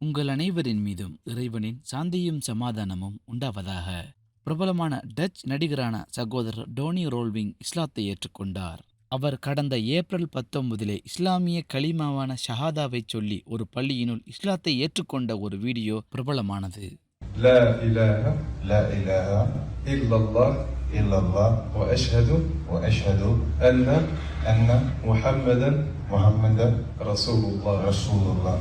உங்கள் அனைவரின் மீதும் இறைவனின் சாந்தியும் சமாதானமும் உண்டாவதாக. பிரபலமான டச் நடிகரான சகோதரர் டோனி ரோல்விங் இஸ்லாத்தை ஏற்றுக்கொண்டார். அவர் கடந்த ஏப்ரல் பத்தொன்பதிலே இஸ்லாமிய கலிமாவான ஷஹாதாவை சொல்லி ஒரு பள்ளியினுள் இஸ்லாத்தை ஏற்றுக்கொண்ட ஒரு வீடியோ பிரபலமானது. لا إله لا إله إلا الله إلا الله وأشهد وأشهد أن أن محمدا محمدا رسول الله رسول الله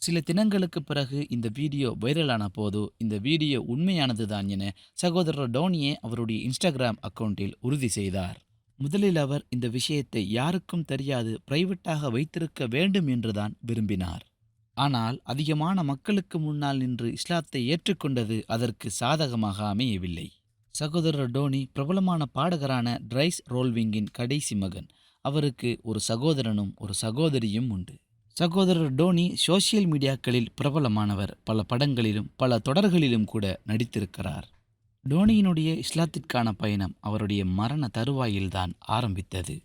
சில தினங்களுக்கு பிறகு இந்த வீடியோ வைரலான போது இந்த வீடியோ உண்மையானதுதான் என சகோதரர் டோனியே அவருடைய இன்ஸ்டாகிராம் அக்கவுண்டில் உறுதி செய்தார் முதலில் அவர் இந்த விஷயத்தை யாருக்கும் தெரியாது பிரைவேட்டாக வைத்திருக்க வேண்டும் என்றுதான் விரும்பினார் ஆனால் அதிகமான மக்களுக்கு முன்னால் நின்று இஸ்லாத்தை ஏற்றுக்கொண்டது அதற்கு சாதகமாக அமையவில்லை. சகோதரர் டோனி பிரபலமான பாடகரான ட்ரைஸ் ரோல்விங்கின் கடைசி மகன். அவருக்கு ஒரு சகோதரனும் ஒரு சகோதரியும் உண்டு. சகோதரர் டோனி சோசியல் மீடியாக்களில் பிரபலமானவர். பல படங்களிலும் பல தொடர்களிலும் கூட நடித்திருக்கிறார். டோனியினுடைய இஸ்லாத்திற்கான பயணம் அவருடைய மரண தருவாயில்தான் ஆரம்பித்தது.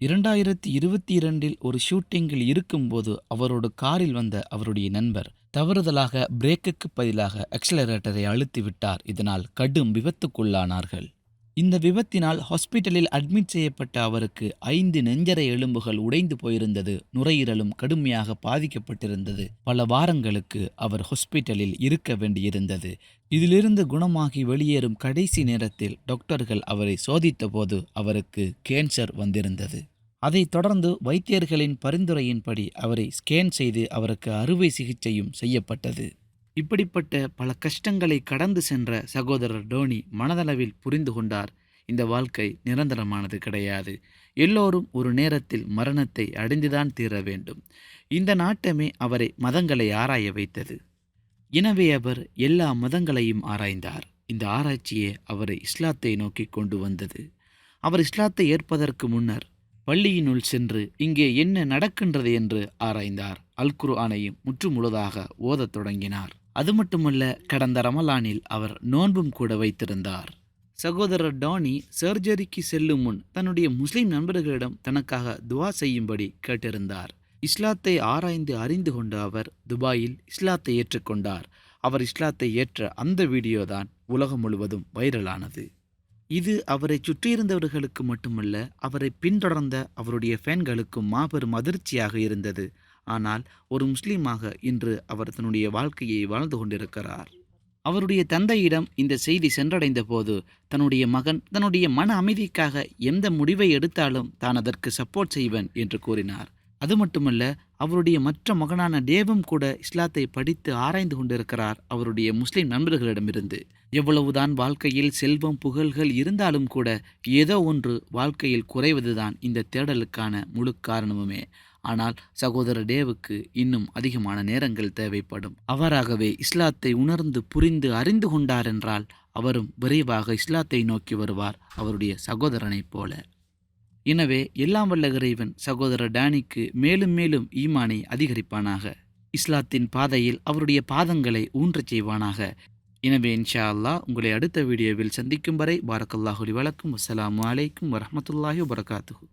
இரண்டாயிரத்தி இருபத்தி இரண்டில் ஒரு ஷூட்டிங்கில் இருக்கும்போது அவரோட காரில் வந்த அவருடைய நண்பர் தவறுதலாக பிரேக்குக்கு பதிலாக அக்ஸலரேட்டரை அழுத்தி விட்டார் இதனால் கடும் விபத்துக்குள்ளானார்கள். இந்த விபத்தினால் ஹாஸ்பிட்டலில் அட்மிட் செய்யப்பட்ட அவருக்கு ஐந்து நெஞ்சரை எலும்புகள் உடைந்து போயிருந்தது. நுரையீரலும் கடுமையாக பாதிக்கப்பட்டிருந்தது. பல வாரங்களுக்கு அவர் ஹாஸ்பிட்டலில் இருக்க வேண்டியிருந்தது. இதிலிருந்து குணமாகி வெளியேறும் கடைசி நேரத்தில் டாக்டர்கள் அவரை சோதித்தபோது அவருக்கு கேன்சர் வந்திருந்தது. அதைத் தொடர்ந்து வைத்தியர்களின் பரிந்துரையின்படி அவரை ஸ்கேன் செய்து அவருக்கு அறுவை சிகிச்சையும் செய்யப்பட்டது. இப்படிப்பட்ட பல கஷ்டங்களை கடந்து சென்ற சகோதரர் டோனி மனதளவில் புரிந்து கொண்டார். இந்த வாழ்க்கை நிரந்தரமானது கிடையாது. எல்லோரும் ஒரு நேரத்தில் மரணத்தை அடைந்துதான் தீர வேண்டும். இந்த நாட்டமே அவரை மதங்களை ஆராய வைத்தது. எனவே அவர் எல்லா மதங்களையும் ஆராய்ந்தார். இந்த ஆராய்ச்சியே அவரை இஸ்லாத்தை நோக்கி கொண்டு வந்தது. அவர் இஸ்லாத்தை ஏற்பதற்கு முன்னர் பள்ளியினுள் சென்று இங்கே என்ன நடக்கின்றது என்று ஆராய்ந்தார். அல் குர்ஆனையும் முற்றுமுழுதாக ஓதத் தொடங்கினார். அது மட்டுமல்ல கடந்த ரமலானில் அவர் நோன்பும் கூட வைத்திருந்தார். சகோதரர் டானி சர்ஜரிக்கு செல்லும் முன் தன்னுடைய முஸ்லிம் நண்பர்களிடம் தனக்காக துவா செய்யும்படி கேட்டிருந்தார். இஸ்லாத்தை ஆராய்ந்து அறிந்து கொண்ட அவர் துபாயில் இஸ்லாத்தை ஏற்றுக்கொண்டார். அவர் இஸ்லாத்தை ஏற்ற அந்த வீடியோ தான் உலகம் முழுவதும் வைரலானது. இது அவரை சுற்றியிருந்தவர்களுக்கு மட்டுமல்ல அவரை பின்தொடர்ந்த அவருடைய ஃபேன்களுக்கும் மாபெரும் அதிர்ச்சியாக இருந்தது. ஆனால் ஒரு முஸ்லீமாக இன்று அவர் தன்னுடைய வாழ்க்கையை வாழ்ந்து கொண்டிருக்கிறார். அவருடைய தந்தையிடம் இந்த செய்தி சென்றடைந்த போது தன்னுடைய மகன் தன்னுடைய மன அமைதிக்காக எந்த முடிவை எடுத்தாலும் தான் அதற்கு சப்போர்ட் செய்வேன் என்று கூறினார். அது மட்டுமல்ல அவருடைய மற்ற மகனான தேவம் கூட இஸ்லாத்தை படித்து ஆராய்ந்து கொண்டிருக்கிறார் அவருடைய முஸ்லிம் நண்பர்களிடமிருந்து. எவ்வளவுதான் வாழ்க்கையில் செல்வம் புகழ்கள் இருந்தாலும் கூட ஏதோ ஒன்று வாழ்க்கையில் குறைவதுதான் இந்த தேடலுக்கான முழு காரணமுமே. ஆனால் சகோதரர் டேவுக்கு இன்னும் அதிகமான நேரங்கள் தேவைப்படும். அவராகவே இஸ்லாத்தை உணர்ந்து புரிந்து அறிந்து கொண்டார் என்றால் அவரும் விரைவாக இஸ்லாத்தை நோக்கி வருவார் அவருடைய சகோதரனைப் போல. எனவே எல்லாம் வல்ல இறைவன் சகோதரர் டேனிக்கு மேலும் மேலும் ஈமானை அதிகரிப்பானாக. இஸ்லாத்தின் பாதையில் அவருடைய பாதங்களை ஊன்றச் செய்வானாக. எனவே இன்ஷா அல்லாஹ் உங்களை அடுத்த வீடியோவில் சந்திக்கும் வரை பாரக்கல்லாஹுலி வழக்கும் அஸ்லாம் அலைக்கும் வரமத்துல்லாஹி வபரகாத்துஹு.